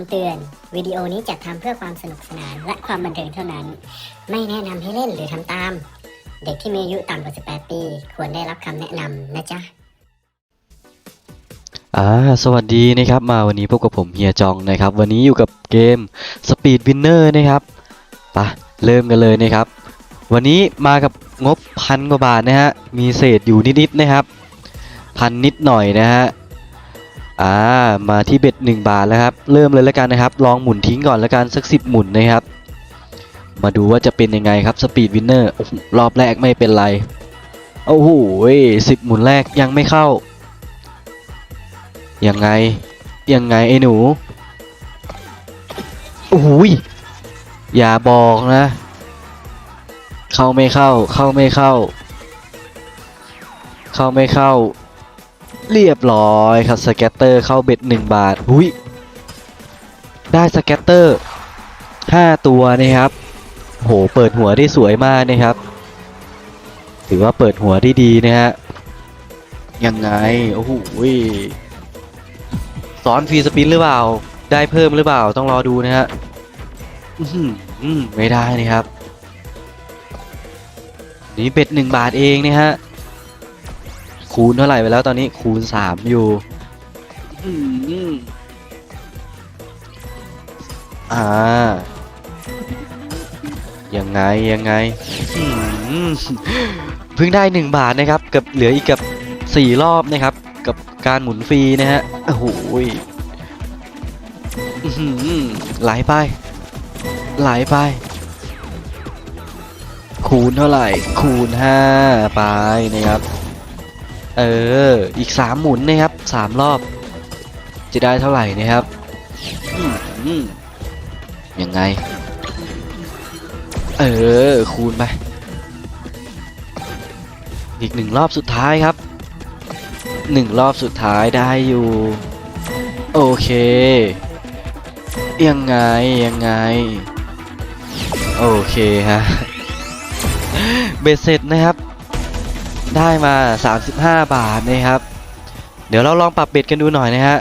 ำเตือน วิดีโอนี้จัดทำเพื่อความสนุกสนานและความบันเทิงเท่านั้น ไม่แนะนำให้เล่นหรือทำตาม เด็กที่มีอายุต่ำกว่า 18 ปี ควรได้รับคำแนะนำนะจ๊ะอ่าสวัสดีนะครับมาวันนี้พบกับผมเฮียจองนะครับ วันนี้อยู่กับเกม Speed Winner นะครับปะเริ่มกันเลยนะครับ วันนี้มากับงบพันกว่าบาทนะฮะมีเศษอยู่นิดๆนะครับ พันนิดหน่อยนะฮะ อ่ามาที่เบ็ด1บาทแล้วครับเริ่มเลยแล้วกันนะครับลองหมุนทิ้งก่อนแล้วกันสัก 10 หมุนนะครับมาดูว่าจะเป็นยังไงครับ Speed Winner โอ้โหรอบแรกไม่เป็นไรโอ้โหสิบหมุนแรกยังไม่เข้า ยังไง ยังไงไอ้หนู โอ้โหยอย่าบอกนะ เข้าไม่เข้า เข้าไม่เข้า เข้าไม่เข้า เรียบร้อยครับสแกตเตอร์เข้าเบ็ดหนึ่งบาทหุยได้สแกตเตอร์ห้าตัวนะครับโหเปิดหัวได้สวยมากนะครับ ถือว่าเปิดหัวได้ดีนะฮะยังไงโอ้โหสอนฟรีสปินหรือเปล่า ได้เพิ่มหรือเปล่าต้องรอดูนะฮะไม่ได้นะครับนี่เบ็ดหนึ่งบาทเองนะฮะ คูณเท่าไหร่ไปแล้วตอนนี้คูณสามอยู่อื้อหืออ่า ยังไงยังไงอื้อหือเพิ่งได้หนึ่งบาทนะครับกับเหลืออีกกับสี่รอบนะครับ กับการหมุนฟรีนะฮะโอ้โหยอื้อหือไหลไปไหลไป คูณเท่าไหร่ คูณห้าไปนะครับ เออ อีกสามหมุนนะครับสามรอบ จะได้เท่าไหร่นะครับยังไง เออ คูณไป อีกหนึ่งรอบสุดท้ายครับหนึ่งรอบสุดท้ายได้อยู่ โอเค ยังไง ยังไง โอเคฮะ เบ็ดเสร็จนะครับ ได้มา 35 บาทนะครับ เดี๋ยวเราลองปรับเบ็ดกันดูหน่อยนะฮะ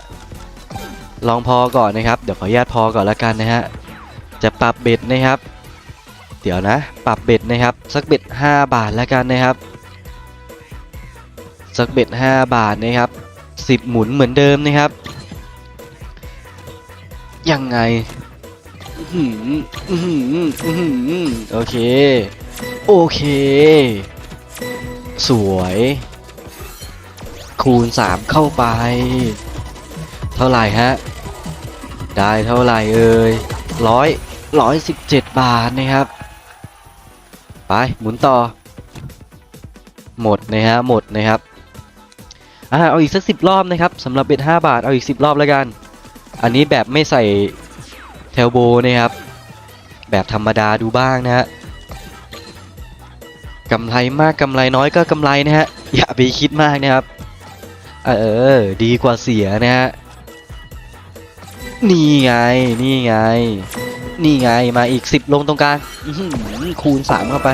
ลองพอก่อนนะครับ เดี๋ยวขออนุญาตพอก่อนล้วกันนะฮะ จะปรับเบ็ดนะครับ เดี๋ยวนะ ปรับเบ็ดนะครับ สักเบ็ด 5 บาทล้วกันนะครับ สักเบ็ด 5 บาทนะครับ 10 หมุนเหมือนเดิมนะครับ ยังไงอื้อหืออื้อหืออื้อหือโอเค โอเค สวย คูณ 3 เข้าไป เท่าไหร่ฮะ ได้เท่าไหร่เอ่ยร้อยร้อยสิบเจ็ดบาทนะครับ ไปหมุนต่อ หมดนะฮะหมดนะครับอ่าเอาอีกสักสิบรอบนะครับสำหรับเบ็ดห้าบาทเอาอีกสิบรอบแล้วกัน อันนี้แบบไม่ใส่เทลโบนะครับ แบบธรรมดาดูบ้างนะฮะ กำไรมากกำไรน้อยก็กำไรนะฮะ อย่าไปคิดมากนะครับ เออ ดีกว่าเสียนะฮะ นี่ไง นี่ไง นี่ไง มาอีก10ลงตรงกลางคูณ3เข้าไป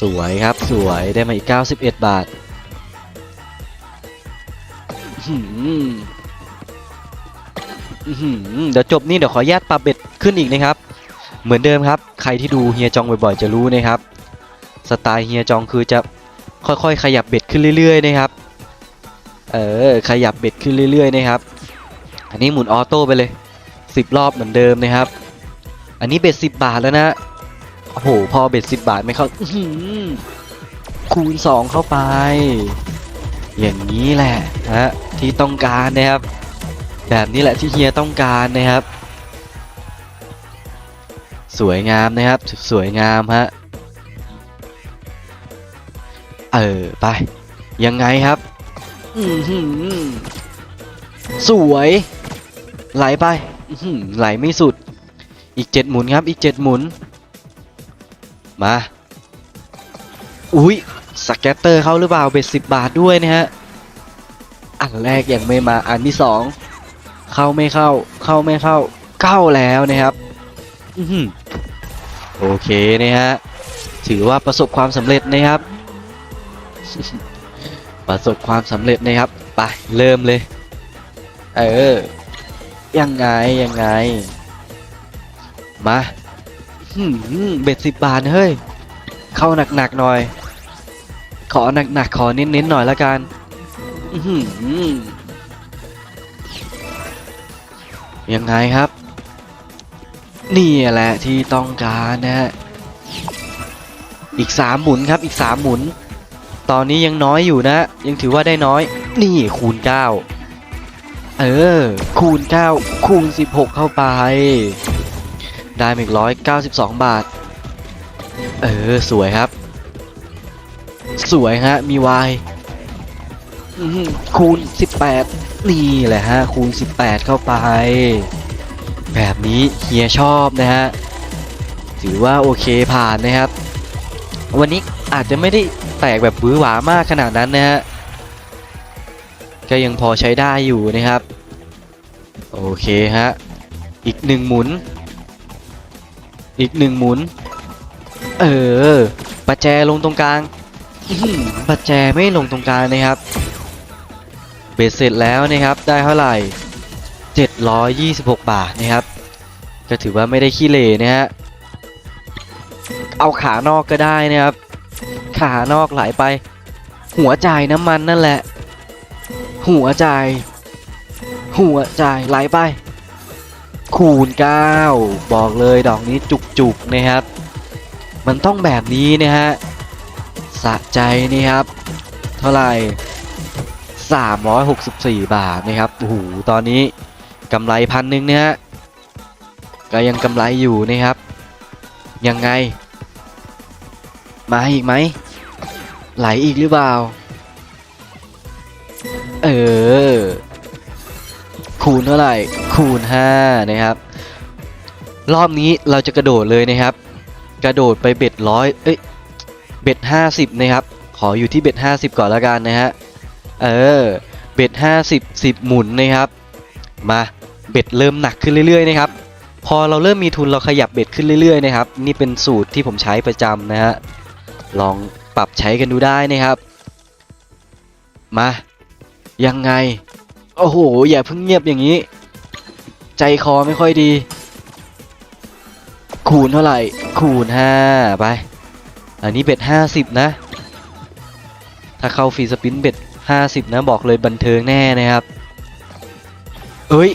สวยครับ สวย ได้มาอีก91บาทอื้อหืออื้อหือเดี๋ยวจบนี่เดี๋ยวขออนุญาตปรับเบ็ดขึ้นอีกนะครับ เหมือนเดิมครับ ใครที่ดูเฮียจองบ่อยๆ จะรู้นะครับ สไตล์เฮียจองคือจะค่อยๆ ขยับเบ็ดขึ้นเรื่อยๆนะครับ เออขยับเบ็ดขึ้นเรื่อยๆนะครับ อันนี้หมุนออโต้ไปเลย 10 รอบเหมือนเดิมนะครับ อันนี้เบ็ด10 บาทแล้วนะโอ้โหพอเบ็ด10 บาทไม่เข้าอื้อหือคูณ 2 เข้าไป อย่างนี้แหละฮะที่ต้องการนะครับ แบบนี้แหละที่เฮียต้องการนะครับ สวยงามนะครับ สวยงามฮะ เออไป ยังไงครับอือหือสวย ไหลไปอื้อหือไหลไม่สุด อีกเจ็ดหมุนครับ อีกเจ็ดหมุน มา อุ้ยสแกตเตอร์เข้าหรือเปล่าเบ็ดสิบบาทด้วยนะฮะ อันแรกยังไม่มาอันที่สองเข้าไม่เข้า เข้าไม่เข้า เข้าแล้วนะครับอื้อหือโอเคนะฮะ ถือว่าประสบความสำเร็จนะครับ ประสบความสำเร็จนะครับ ไป เริ่มเลย เออ ยังไง ยังไง มาเบ็ดสิบบาท เฮ้ย เข้าหนักๆหน่อย ขอหนักๆ ขอเน้นๆ หน่อยละกันยังไงครับ นี่แหละที่ต้องการนะฮะอีกสามหมุนครับอีกสามหมุน ตอนนี้ยังน้อยอยู่นะ ยังถือว่าได้น้อย นี่คูณ 9 เออ คูณ 9 คูณ 16 เข้าไป ได้อีกร้อยเก้าสิบสองบาท เออ สวยครับ สวยฮะ มีวายคูณ 18 นี่แหละฮะ คูณ 18 เข้าไป แบบนี้เฮียชอบนะฮะ ถือว่าโอเคผ่านนะครับ วันนี้อาจจะไม่ได้ แตกแบบหวือหวามากขนาดนั้นนะฮะก็ยังพอใช้ได้อยู่นะครับ โอเคฮะอีกหนึ่งหมุน อีกหนึ่งหมุน เออประแจลงตรงกลางประแจไม่ลงตรงกลางนะครับ เบ็ดเสร็จแล้วนะครับได้เท่าไหร่ 726 บาทนะครับ ก็ถือว่าไม่ได้ขี้เหร่นะฮะเอาขานอกก็ได้นะครับ ขานอกไหลไป หัวจ่ายน้ำมันนั่นแหละ หัวจ่าย หัวจ่ายไหลไป คูณ 9 บอกเลยดอกนี้จุกๆนะครับ มันต้องแบบนี้นะฮะสะใจนี่ครับ เท่าไหร่ 364 บาทนะครับโอ้โหตอนนี้กำไรพันหนึ่งนะฮะก็ยังกำไรอยู่นะครับ ยังไง มาอีกไหม ไหลอีกหรือเปล่า เออ คูณเท่าไหร่ คูณ5นะครับ รอบนี้เราจะกระโดดเลยนะครับ กระโดดไปเบ็ดร้อยเอ้ย เบ็ด50นะครับ ขออยู่ที่เบ็ด50ก่อนละกันนะฮะ เออ เบ็ด50 10หมุนนะครับ มา เบ็ดเริ่มหนักขึ้นเรื่อยๆนะครับ พอเราเริ่มมีทุนเราขยับเบ็ดขึ้นเรื่อยๆนะครับ นี่เป็นสูตรที่ผมใช้ประจำนะฮะ ลอง ปรับใช้กันดูได้นะครับ มายังไง โอ้โห อย่าเพิ่งเงียบอย่างนี้ ใจคอไม่ค่อยดี คูณเท่าไหร่ คูณ5ไป อันนี้เบ็ด50นะ ถ้าเข้าฟรีสปินเบ็ด50นะ บอกเลยบันเทิงแน่นะครับ เอ้ย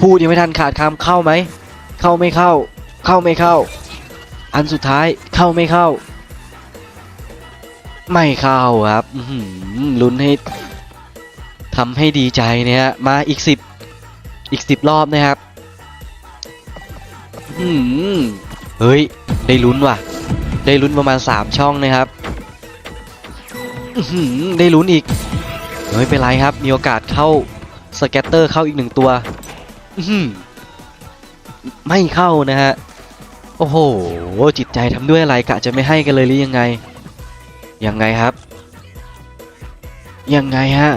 พูดยังไม่ทันขาดคำเข้าไหม เข้าไม่เข้า เข้าไม่เข้า อันสุดท้ายเข้าไม่เข้า ไม่เข้าครับลุ้นให้ทำให้ดีใจเนี่ยมาอีกสิบอีกสิบรอบนะครับเฮ้ย ได้ลุ้นว่ะ ได้ลุ้นประมาณ3ช่องนะครับได้ลุ้นอีกไม่เป็นไรครับ มีโอกาสเข้าสแกตเตอร์เข้าอีกหนึ่งตัวไม่เข้านะฮะ โอ้โห จิตใจทำด้วยอะไรกะจะไม่ให้กันเลยหรือยังไง ยังไงครับ ยังไงฮะ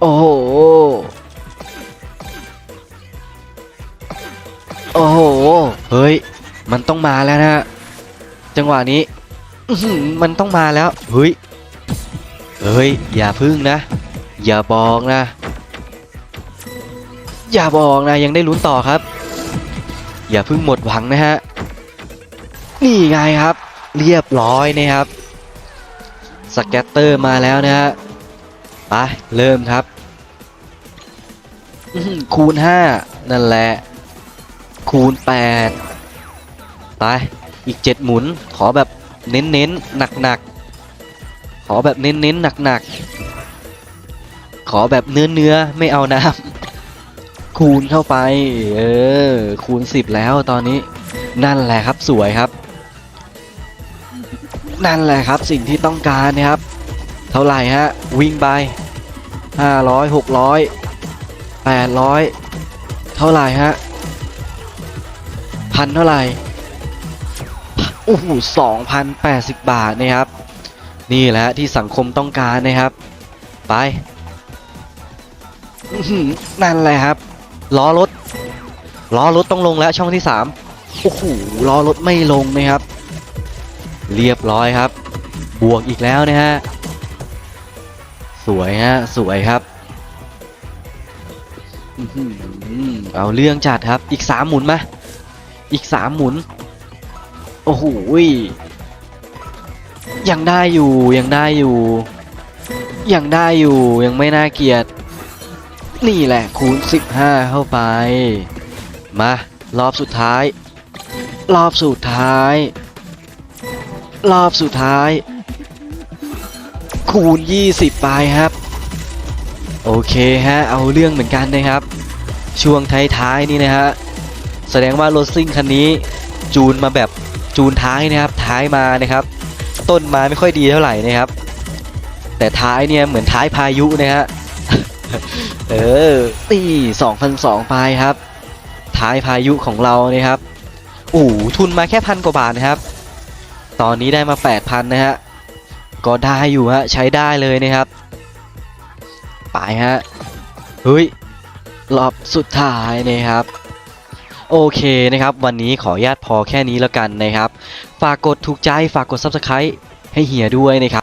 โอ้โห โอ้โห เฮ้ย มันต้องมาแล้วนะ จังหวะนี้ มันต้องมาแล้ว เฮ้ย เฮ้ย อย่าพึ่งนะ อย่าบอกนะ อย่าบอกนะ ยังได้ลุ้นต่อครับ อย่าพึ่งหมดหวังนะฮะ นี่ไงครับ เรียบร้อยนะครับสแกตเตอร์มาแล้วนะฮะไปเริ่มครับอื้อหือคูณ 5 นั่นแหละ คูณ 8 ไป อีก 7 หมุน ขอแบบเน้นๆหนักๆขอแบบเน้นๆหนักๆขอแบบเนื้อเนื้อไม่เอาน้ำคูณเข้าไป เออ คูณ 10 แล้วตอนนี้ นั่นแหละครับสวยครับ นั่นแหละครับสิ่งที่ต้องการนะครับ เท่าไหร่ฮะวิ่งไป500 600 800 เท่าไหร่ฮะพันเท่าไหร่โอ้โห2,080บบาทนะครับ นี่แหละที่สังคมต้องการนะครับ ไปนั่นแหละครับล้อรถล้อรถต้องลงแล้วช่องที่3โอ้โหล้อรถไม่ลงนะครับ เรียบร้อยครับ บวกอีกแล้วนะฮะ สวยฮะ สวยครับหือเอาเรื่องจัดครับ อีกสามหมุนมา อีกสามหมุน โอ้โหยยังได้อยู่ ยังได้อยู่ ยังได้อยู่ ยังไม่น่าเกลียด นี่แหละคูณ 15 เข้าไป มา รอบสุดท้าย รอบสุดท้าย รอบสุดท้าย คูณ 20 ไปครับ โอเคฮะ เอาเรื่องเหมือนกันนะครับ ช่วงท้ายๆนี่นะฮะ แสดงว่ารถซิ่งคันนี้ จูนมาแบบจูนท้ายนะครับ ท้ายมานะครับ ต้นมาไม่ค่อยดีเท่าไหร่นะครับ แต่ท้ายเนี่ยเหมือนท้ายพายุนะฮะ เออนี่2,002ไปครับ ท้ายพายุของเรานะครับโอ้ทุนมาแค่พันกว่าบาทนะครับ ตอนนี้ได้มา 8,000 นะฮะ ก็ได้อยู่ฮะ ใช้ได้เลยนะครับ ไปฮะ เฮ้ย รอบสุดท้ายนะครับ โอเคนะครับ วันนี้ขออนุญาตพอแค่นี้แล้วกันนะครับ ฝากกดถูกใจ ฝากกด Subscribe ให้เฮียด้วยนะครับ